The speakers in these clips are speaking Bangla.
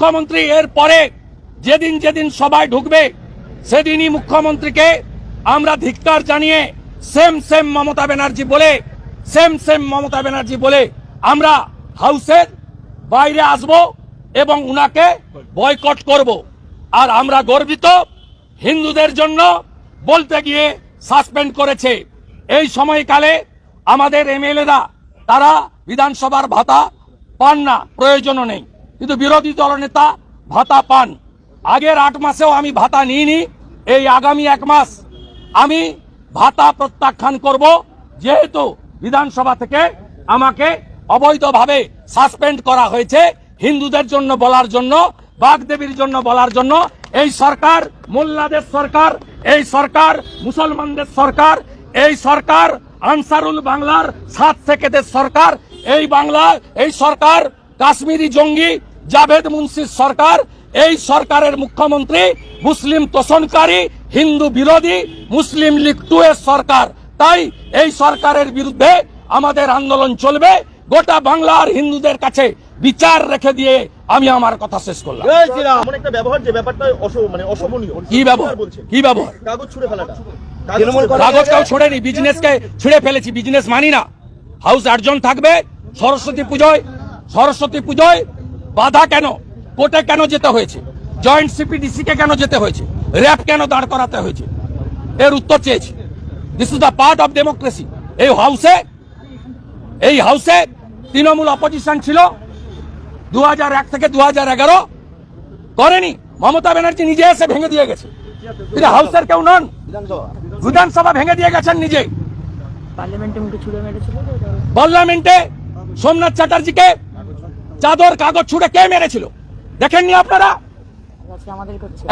মুখ্যমন্ত্রী এর পরে যেদিন যেদিন সবাই ঢুকবে, সেদিনই মুখ্যমন্ত্রীকে আমরা ধিক্কার জানিয়ে সেম সেম মমতা ব্যানার্জি বলে, সেম সেম মমতা ব্যানার্জি বলে আমরা হাউসের বাইরে আসব এবং উনাকে বয়কট করব। আর আমরা গর্বিত হিন্দুদের জন্য বলতে গিয়ে সাসপেন্ড করেছে। এই সময়কালে আমাদের এমএলএরা, তারা বিধানসভার ভাতা পান না, প্রয়োজনও নেই। কিন্তু বিরোধী দলনেতা ভাতা পান। আগের আট মাসেও আমি ভাতা নিইনি, এই আগামী এক মাস আমি ভাতা প্রত্যাখ্যান করব, যেহেতু বিধানসভা থেকে আমাকে অবৈধভাবে সাসপেন্ড করা হয়েছে, হিন্দুদের জন্য বলার জন্য, বাগদেবীর জন্য বলার জন্য। এই সরকার মোল্লাদের সরকার, এই সরকার মুসলমানদের সরকার, এই সরকার আনসারুল বাংলার সাত সেকেদের সরকার, এই বাংলা, এই সরকার কাশ্মীরি জঙ্গি জাভেদ মুন্সির সরকার এই সরকারের মুখ্যমন্ত্রী মুসলিম তোষণকারী হিন্দু বিরোধী মুসলিম লীগ টু এর সরকার। তাই এই সরকারের বিরুদ্ধে আমাদের আন্দোলন চলবে। গোটা বাংলার হিন্দুদের কাছে বিচার রেখে দিয়ে আমি আমার কথা শেষ করলাম। এমন একটা ব্যবহার যে ব্যাপারটা মানে অশোভনীয় কি ব্যবহার? কি ব্যবহার? কাগজ ছুড়ে ফেলাটা। কাগজ কাউ ছোড়েনি বিজনেসকে ছিঁড়ে ফেলেছি বিজনেস মানি না। হাউস আটজন থাকবে সরস্বতী পুজোয় সরস্বতী পুজোয় বাধা কেন? কোর্টে কেন যেতে হয়েছে? জয়েন্ট সিপিডিসি কে কেন যেতে হয়েছে? র্যাপ কেন দাঁড় করাতে হয়েছে? এর উত্তর চেয়েছি। This is the part of democracy এই হাউসে এই হাউসে তৃণমূল অপোজিশন ছিল দু এক থেকে দু হাজার এগারো। করেনি। মমতা ব্যানার্জি নিজে এসে ভেঙে দিয়ে গেছে। তিনি হাউসের কেউ নন। বিধানসভা। ভেঙে দিয়ে গেছেন নিজে পার্লামেন্টে সোমনাথ চ্যাটার্জিকে চাদর কাগজ ছুড়ে কে মেরেছিল? দেখেননি আপনারা?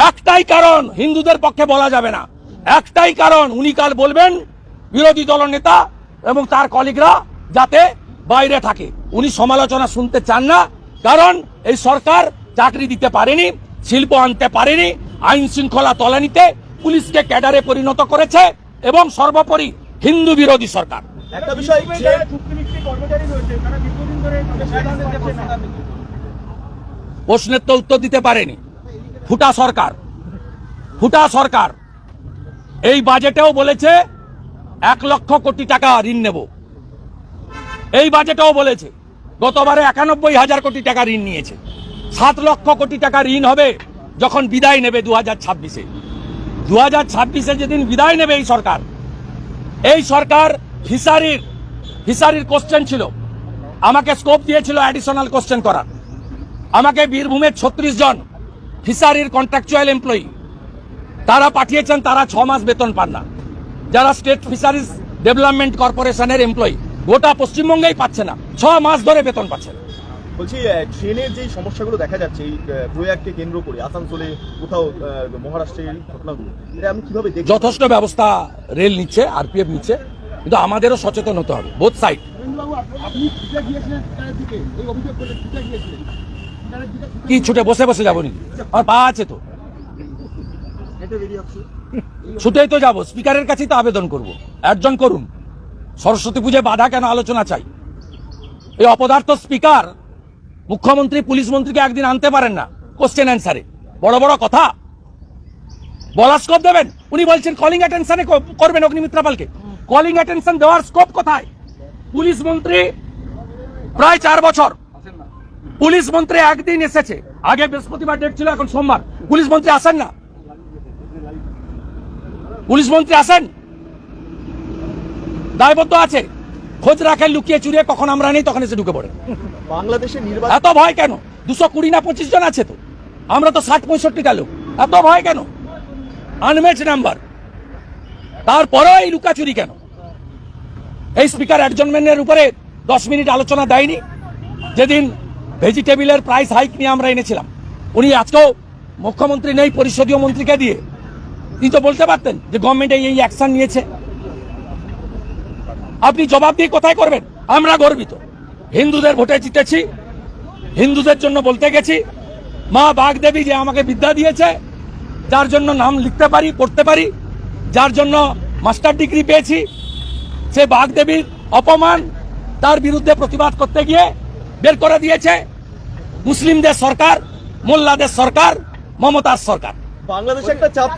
একটাই কারণ হিন্দুদের পক্ষে বলা যাবে না। একটাই কারণ উনি কাল বলবেন, বিরোধী দলনেতা এবং তার কলিগরা যাতে বাইরে থাকে। উনি সমালোচনা শুনতে চান না, কারণ এই সরকার চাকরি দিতে পারেনি, শিল্প আনতে পারেনি, আইন শৃঙ্খলা তলানিতে পুলিশকে ক্যাডারে পরিণত করেছে এবং সর্বোপরি হিন্দু বিরোধী সরকার। একটা বিষয় যে প্রশ্নের তো উত্তর দিতে পারেনি। ফুটা সরকার। ফুটা সরকার। এই বাজেটেও বলেছে এক লক্ষ কোটি টাকা ঋণ নেব। এই বাজেটেও বলেছে গতবারে একানব্বই হাজার কোটি টাকা ঋণ নিয়েছে। সাত লক্ষ কোটি টাকা ঋণ হবে যখন বিদায় নেবে দু হাজার ছাব্বিশে। দু হাজার ছাব্বিশে যেদিন বিদায় নেবে এই সরকার এই সরকার ফিসারির ফিসারির কোশ্চেন ছিল। আমাকে স্কোপ দিয়েছিল অ্যাডিশনাল কোশ্চেন করার। আমাকে বীরভূমের ছত্রিশ জন ফিসারির কন্ট্রাকচুয়াল এমপ্লয়ি তারা পাঠিয়েছেন তারা ছ মাস বেতন পান না। যারা স্টেট ফিশারিজ ডেভেলপমেন্ট কর্পোরেশনের এমপ্লয়ি গোটা পশ্চিমবঙ্গেই পাচ্ছে না। ছ মাস ধরে বেতন পাচ্ছে না। বলছি ট্রেনের যে সমস্যাগুলো দেখা যাচ্ছে এই প্রয়াগকে কেন্দ্র করে আসানসোলে কোথাও মহারাষ্ট্রের ঘটনাগুলো এটা আমি কীভাবে যথেষ্ট ব্যবস্থা রেল নিচ্ছে আরপিএফ নিচ্ছে। কিন্তু আমাদেরও সচেতন হতে হবে বোধ সাইড কি ছুটে বসে বসে যাব নাকি? আমার পা আছে তো। ছুটেই তো যাব স্পিকারের কাছেই তো আবেদন করব। একজন করুন। সরস্বতী পুজোয় বাধা কেন আলোচনা চাই? এই অপদার্থ স্পিকার মুখ্যমন্ত্রী পুলিশ মন্ত্রীকে একদিন আনতে পারেন না কোশ্চেন অ্যান্সারে বড় বড় কথা। বলার স্কোপ দেবেন। উনি বলছেন কলিং অ্যাটেনশনে করবেন অগ্নিমিত্রা পালকে। কলিং অ্যাটেনশন দেওয়ার স্কোপ কোথায়? পুলিশ মন্ত্রী প্রায় চার বছর। পুলিশ মন্ত্রী একদিন এসেছে। আগে বৃহস্পতিবার ডেট ছিল এখন সোমবার। পুলিশ মন্ত্রী আসেন না? পুলিশ মন্ত্রী আসেন? দায়বদ্ধ আছে। খোঁজ রাখেন লুকিয়ে চুরিয়ে কখন আমরা নেই তখন এসে ঢুকে পড়ে নির্বাচন এত ভয় কেন? দুশো কুড়ি না পঁচিশ জন আছে তো? আমরা তো ষাট পঁয়ষট্টিটা লোক। এত ভয় কেন? Unmatch number. তারপরেও এই লুকাচুরি কেন? এই স্পিকার অ্যাডজনমেন্টের উপরে দশ মিনিট আলোচনা দেয়নি। যেদিন ভেজিটেবিলের প্রাইস হাইক নিয়ে আমরা এনেছিলাম, উনি আজকেও মুখ্যমন্ত্রী নেই, পরিষদীয় মন্ত্রীকে দিয়ে। তিনি তো বলতে পারতেন যে গভর্নমেন্ট এই এই অ্যাকশন নিয়েছে। আপনি জবাব দিয়ে কোথায় করবেন? আমরা গর্বিত। হিন্দুদের ভোটে জিতেছি, হিন্দুদের জন্য বলতে গেছি, মা বাগদেবী যে আমাকে বিদ্যা দিয়েছে, যার জন্য নাম লিখতে পারি, পড়তে পারি, যার জন্য মাস্টার ডিগ্রি পেয়েছি সে বাগদেবীর অপমান তার বিরুদ্ধে প্রতিবাদ করতে গিয়ে বের করে দিয়েছে মুসলিমদের সরকার, মোল্লাদের সরকার, মমতার সরকার। বাংলাদেশে একটা চাপ